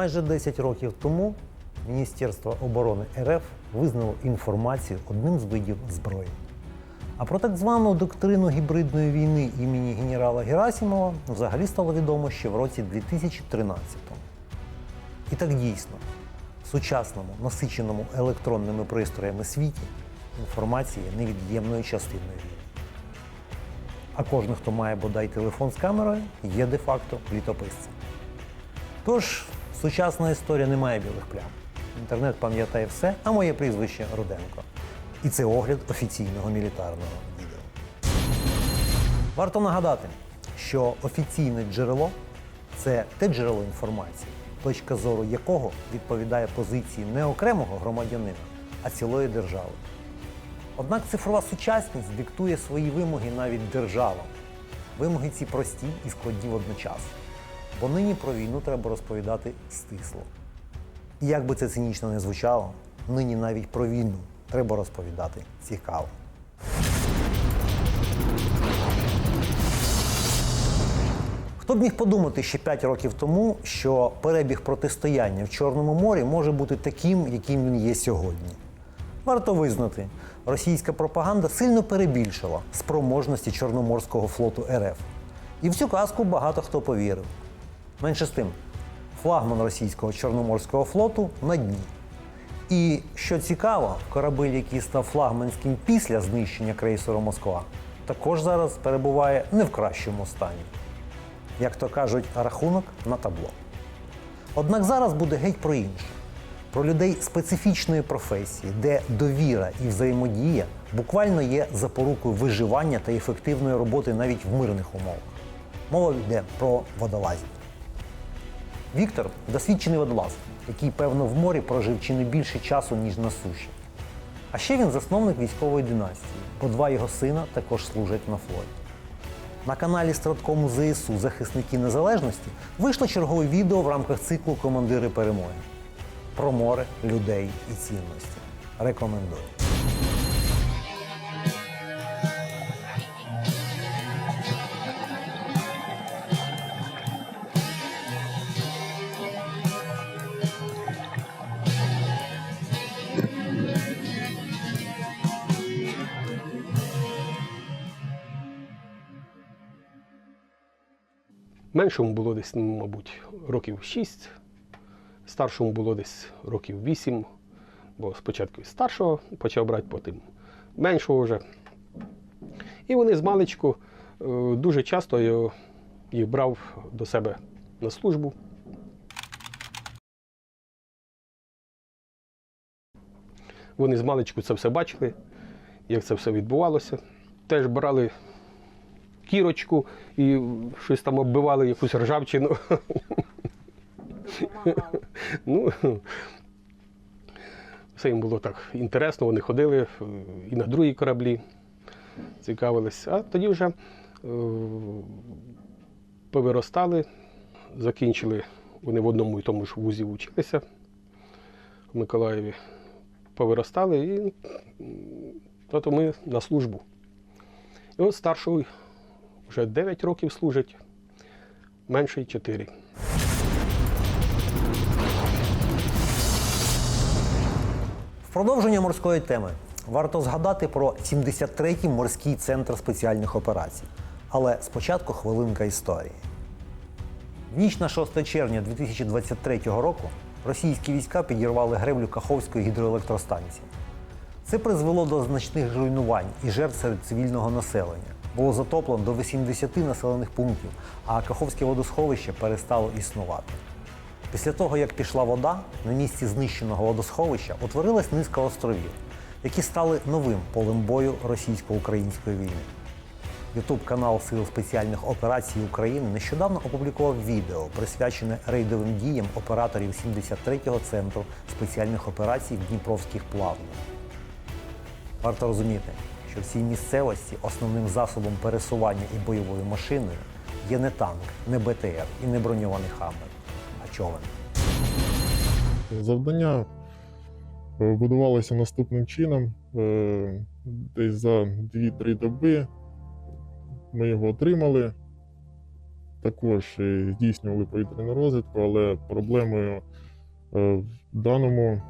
Майже 10 років тому Міністерство оборони РФ визнало інформацію одним з видів зброї. А про так звану доктрину гібридної війни імені генерала Герасимова взагалі стало відомо ще в році 2013. І так дійсно, в сучасному, насиченому електронними пристроями світі інформація є невід'ємною частиною війни. А кожен, хто має бодай телефон з камерою, є де-факто літописцем. Тож, сучасна історія не має білих плям. Інтернет пам'ятає все, а моє прізвище Руденко. І це огляд офіційного мілітарного відео. Варто нагадати, що офіційне джерело це те джерело інформації, точка зору якого відповідає позиції не окремого громадянина, а цілої держави. Однак цифрова сучасність диктує свої вимоги навіть державам. Вимоги ці прості і складні водночас. Бо нині про війну треба розповідати стисло. І як би це цинічно не звучало, нині навіть про війну треба розповідати цікаво. Хто б міг подумати ще 5 років тому, що перебіг протистояння в Чорному морі може бути таким, яким він є сьогодні. Варто визнати, російська пропаганда сильно перебільшила спроможності Чорноморського флоту РФ. І в цю казку багато хто повірив. Менше з тим, флагман російського Чорноморського флоту на дні. І що цікаво, корабель, який став флагманським після знищення крейсеру Москва, також зараз перебуває не в кращому стані. Як то кажуть, рахунок на табло. Однак зараз буде геть про інше. Про людей специфічної професії, де довіра і взаємодія буквально є запорукою виживання та ефективної роботи навіть в мирних умовах. Мова йде про водолазів. Віктор досвідчений водолаз, який, певно, в морі прожив чи не більше часу, ніж на суші. А ще він засновник військової династії, бо два його сина також служать на флоті. На каналі Страткому ЗСУ Захисники Незалежності вийшло чергове відео в рамках циклу Командири перемоги про море, людей і цінності. Рекомендую. Меншому було десь, ну, мабуть, років 6, старшому було десь років 8, бо спочатку із старшого почав брати, потім меншого вже. І вони з маличку е, дуже часто їх брав до себе на службу. Вони з маличку це все бачили, як це все відбувалося. Теж брали кірочку і щось там оббивали якусь ржавчину. ну, все їм було так інтересно, вони ходили е, і на другі кораблі, цікавились. А тоді вже е, повиростали, закінчили, вони в одному і тому ж вузі вчилися в Миколаєві. Повиростали і тато ми на службу. І от старший вже 9 років служить, менший 4. В продовження морської теми варто згадати про 73-й морський центр спеціальних операцій. Але спочатку хвилинка історії. В ніч на 6 червня 2023 року російські війська підірвали греблю Каховської гідроелектростанції. Це призвело до значних руйнувань і жертв серед цивільного населення. Було затоплено до 80 населених пунктів, а Каховське водосховище перестало існувати. Після того, як пішла вода, на місці знищеного водосховища утворилась низка островів, які стали новим полем бою російсько-української війни. Ютуб канал Сил спеціальних операцій України нещодавно опублікував відео, присвячене рейдовим діям операторів 73-го центру спеціальних операцій в Дніпровських плавнях. Варто розуміти, що в цій місцевості основним засобом пересування і бойовою машиною є не танк, не БТР і не броньований хаммер, а човен. Завдання е, будувалося наступним чином. Е, Десь за 2-3 доби ми його отримали. також е, здійснювали повітряну розвідку, але проблемою в даному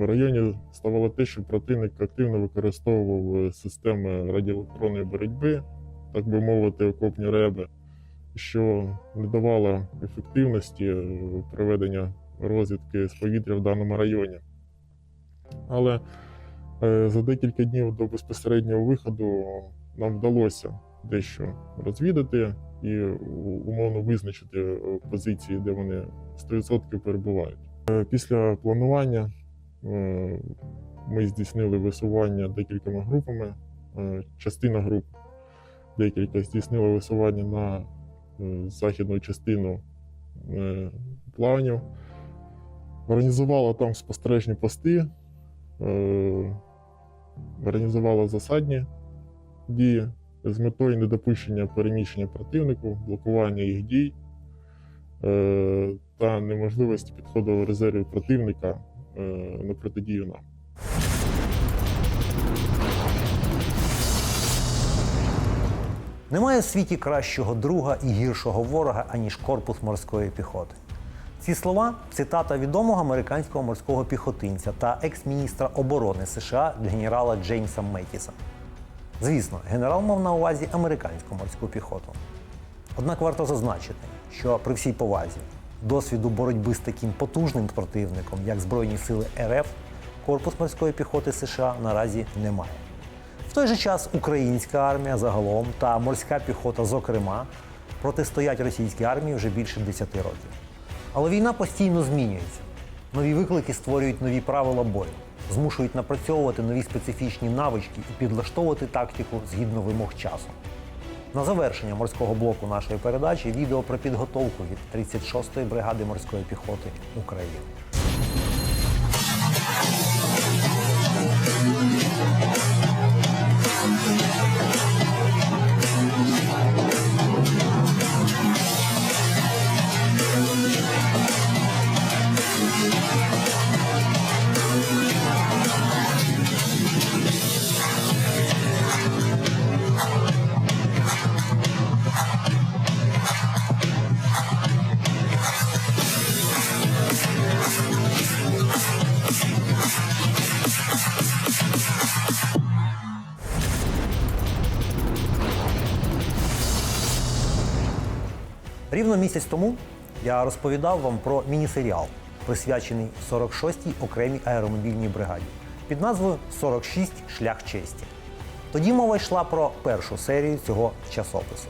районі ставало те, що противник активно використовував е, системи радіоелектронної боротьби, так би мовити, окопні реби, що не давало ефективності е, проведення розвідки з повітря в даному районі. Але е, за декілька днів до безпосереднього виходу нам вдалося дещо розвідати і умовно визначити позиції, де вони 100% перебувають. Після планування ми здійснили висування декількома групами. Е, Частина груп декілька здійснила висування на е, західну частину е, плавнів. Організувала там спостережні пости, е, організувала засадні дії з метою недопущення переміщення противнику, блокування їх дій е, та неможливості підходу резервів противника е, на протидію нам. Немає в світі кращого друга і гіршого ворога, аніж корпус морської піхоти. Ці слова цитата відомого американського морського піхотинця та екс-міністра оборони США генерала Джеймса Меттіса. Звісно, генерал мав на увазі американську морську піхоту. Однак варто зазначити, що при всій повазі досвіду боротьби з таким потужним противником, як Збройні сили РФ, корпус морської піхоти США наразі не має. В той же час українська армія загалом та морська піхота, зокрема, протистоять російській армії вже більше 10 років. Але війна постійно змінюється. Нові виклики створюють нові правила бою, змушують напрацьовувати нові специфічні навички і підлаштовувати тактику згідно вимог часу. На завершення морського блоку нашої передачі відео про підготовку від 36-ї бригади морської піхоти України. Рівно місяць тому я розповідав вам про міні-серіал, присвячений 46-й окремій аеромобільній бригаді під назвою «46. Шлях честі. Тоді мова йшла про першу серію цього часопису,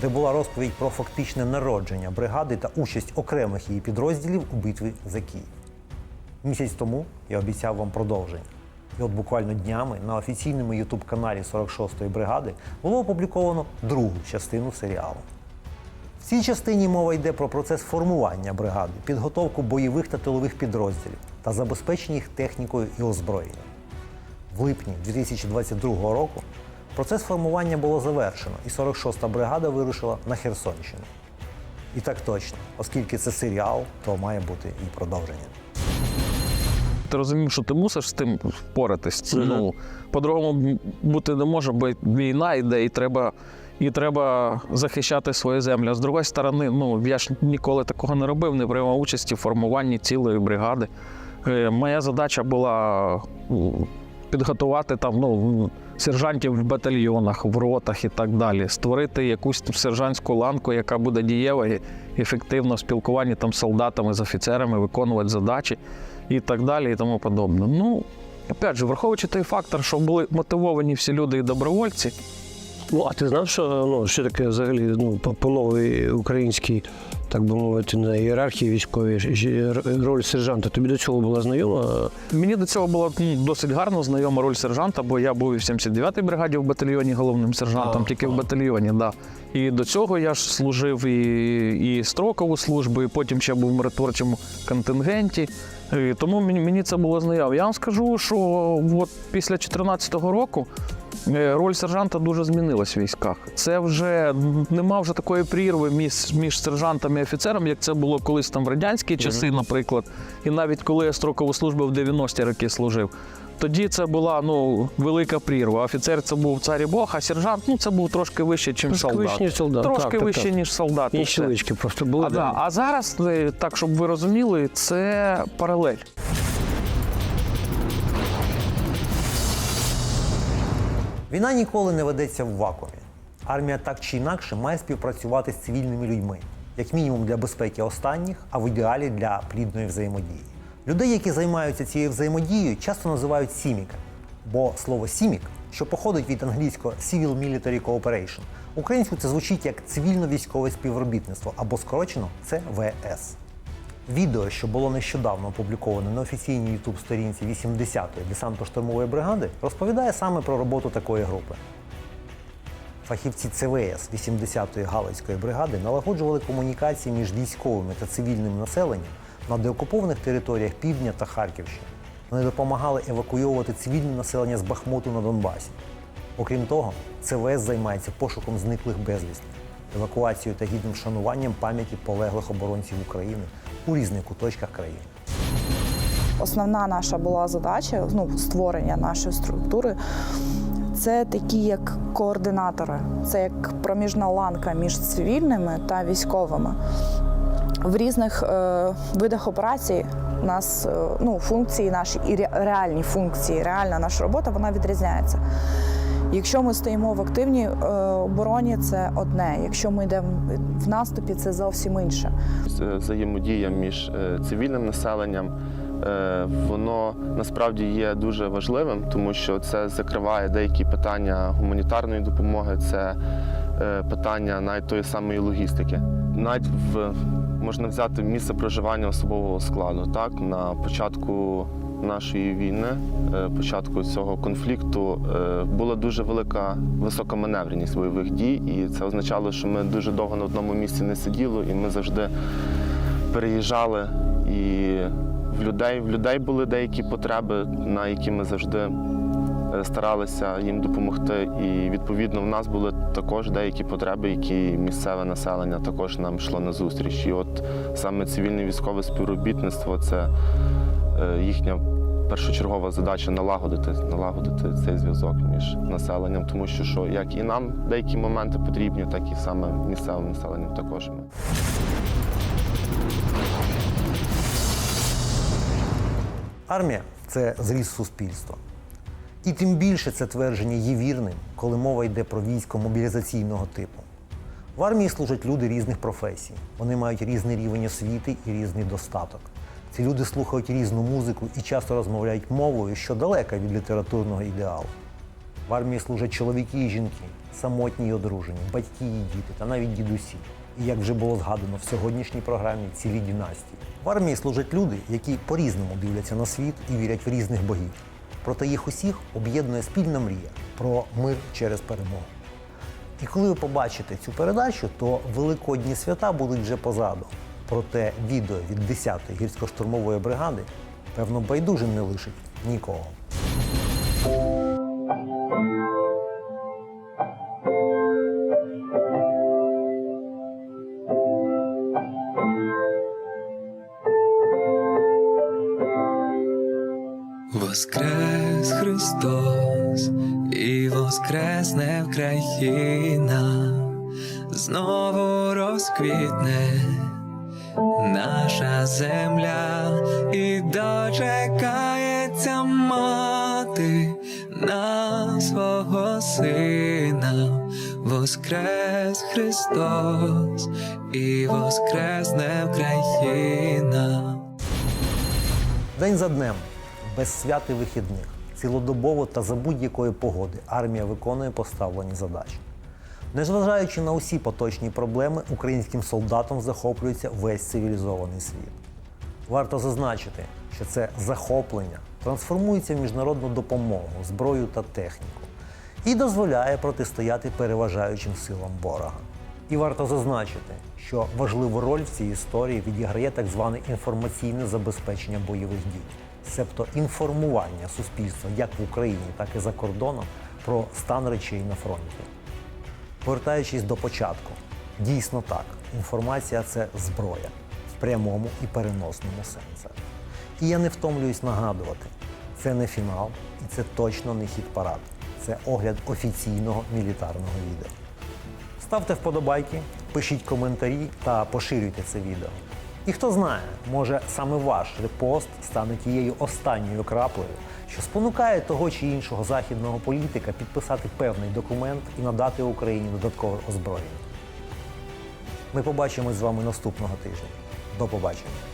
де була розповідь про фактичне народження бригади та участь окремих її підрозділів у битві за Київ. Місяць тому я обіцяв вам продовження. І от буквально днями на офіційному ютуб-каналі 46-ї бригади було опубліковано другу частину серіалу. В цій частині мова йде про процес формування бригади, підготовку бойових та тилових підрозділів та забезпечення їх технікою і озброєнням. В липні 2022 року процес формування було завершено, і 46-та бригада вирушила на Херсонщину. І так точно, оскільки це серіал, то має бути і продовження. Ти розумів, що ти мусиш з тим впоратись. Це, ну, по-другому бути не може, бо війна йде, і треба, і треба захищати свою землю. З другої сторони, ну я ж ніколи такого не робив, не приймав участі в формуванні цілої бригади. Е, Моя задача була підготувати там ну, сержантів в батальйонах, в ротах і так далі, створити якусь сержантську ланку, яка буде дієва і ефективно в спілкуванні там з солдатами, з офіцерами, виконувати задачі і так далі, і тому подобне. Ну, опять же, враховуючи той фактор, що були мотивовані всі люди і добровольці, Ну, а ти знав, що ну, що таке взагалі ну, по, новій українській, так би мовити, на ієрархії військовій роль сержанта? Тобі до цього була знайома? Мені до цього була ну, досить гарно знайома роль сержанта, бо я був і в 79-й бригаді в батальйоні головним сержантом, А, тільки в а. батальйоні, да. І до цього я ж служив і, і строкову службу, і потім ще був в миротворчому контингенті. І тому мені, мені це було знайомо. Я вам скажу, що от після 2014 року роль сержанта дуже змінилась в військах. Це вже нема вже такої прірви між, між сержантами і офіцерами, як це було колись там в радянські часи, наприклад. І навіть коли я строкову службу в 90-ті роки служив. тоді це була ну, велика прірва. Офіцер це був цар і Бог, а сержант ну, це був трошки вище, ніж солдат. вище, солдат. Трошки Так, вище, так. ніж солдат. і просто були. А, да. а зараз, е, так щоб ви розуміли, це паралель. Війна ніколи не ведеться в вакуумі. Армія так чи інакше має співпрацювати з цивільними людьми, як мінімум для безпеки останніх, а в ідеалі для плідної взаємодії. Людей, які займаються цією взаємодією, часто називають сіміками, бо слово сімік, що походить від англійського Civil Military Cooperation, українською це звучить як цивільно-військове співробітництво або скорочено ЦВС. Відео, що було нещодавно опубліковане на офіційній youtube сторінці 80-ї десантно-штурмової бригади, розповідає саме про роботу такої групи. Фахівці ЦВС 80-ї Галицької бригади налагоджували комунікації між військовими та цивільним населенням на деокупованих територіях Півдня та Харківщини. Вони допомагали евакуйовувати цивільне населення з Бахмуту на Донбасі. Окрім того, ЦВС займається пошуком зниклих безвісти, евакуацією та гідним вшануванням пам'яті полеглих оборонців України у різних куточках країни. Основна наша була задача ну, створення нашої структури. Це такі як координатори, це як проміжна ланка між цивільними та військовими. В різних е, видах операцій нас е, ну, функції наші і ре- реальні функції, реальна наша робота вона відрізняється. Якщо ми стоїмо в активній е, обороні, це одне. Якщо ми йдемо в наступі, це зовсім інше. Взаємодія між е, цивільним населенням. е, Воно насправді є дуже важливим, тому що це закриває деякі питання гуманітарної допомоги, це е, питання навіть тої самої логістики. Навіть в можна взяти місце проживання особового складу. Так на початку нашої війни, е, початку цього конфлікту, е, була дуже велика висока маневреність бойових дій, і це означало, що ми дуже довго на одному місці не сиділи, і ми завжди переїжджали. І в людей, в людей були деякі потреби, на які ми завжди е, старалися їм допомогти. І відповідно в нас були також деякі потреби, які місцеве населення також нам йшло на зустріч. І от саме цивільне військове співробітництво це їхня першочергова задача налагодити, налагодити цей зв'язок між населенням, тому що, що як і нам деякі моменти потрібні, так і саме місцевим населенням також. Армія це зріз суспільства. І тим більше це твердження є вірним, коли мова йде про військо мобілізаційного типу. В армії служать люди різних професій. Вони мають різний рівень освіти і різний достаток. Ці люди слухають різну музику і часто розмовляють мовою, що далека від літературного ідеалу. В армії служать чоловіки і жінки, самотні й одружені, батьки і діти, та навіть дідусі. І як вже було згадано в сьогоднішній програмі, цілі династії. В армії служать люди, які по-різному дивляться на світ і вірять в різних богів. Проте їх усіх об'єднує спільна мрія про мир через перемогу. І коли ви побачите цю передачу, то великодні свята будуть вже позаду. Проте відео від 10-ї гірсько-штурмової бригади, певно, байдужим не лишить нікого. Воскрес Христос і воскресне Україна, знову розквітне наша земля. І дочекається мати на свого сина, воскрес Христос і воскресне Україна. День за днем, без свят і вихідних, цілодобово та за будь-якої погоди. Армія виконує поставлені задачі. Незважаючи на усі поточні проблеми, українським солдатом захоплюється весь цивілізований світ. Варто зазначити, що це захоплення трансформується в міжнародну допомогу, зброю та техніку і дозволяє протистояти переважаючим силам ворога. І варто зазначити, що важливу роль в цій історії відіграє так зване інформаційне забезпечення бойових дій, себто інформування суспільства як в Україні, так і за кордоном про стан речей на фронті. Повертаючись до початку, дійсно так, інформація це зброя в прямому і переносному сенсі. І я не втомлююсь нагадувати, Це не фінал і це точно не хід парад. Це огляд офіційного мілітарного відео. Ставте вподобайки, пишіть коментарі та поширюйте це відео. І хто знає, може саме ваш репост стане тією останньою краплею, що спонукає того чи іншого західного політика підписати певний документ і надати Україні додаткове озброєння. Ми побачимось з вами наступного тижня. До побачення.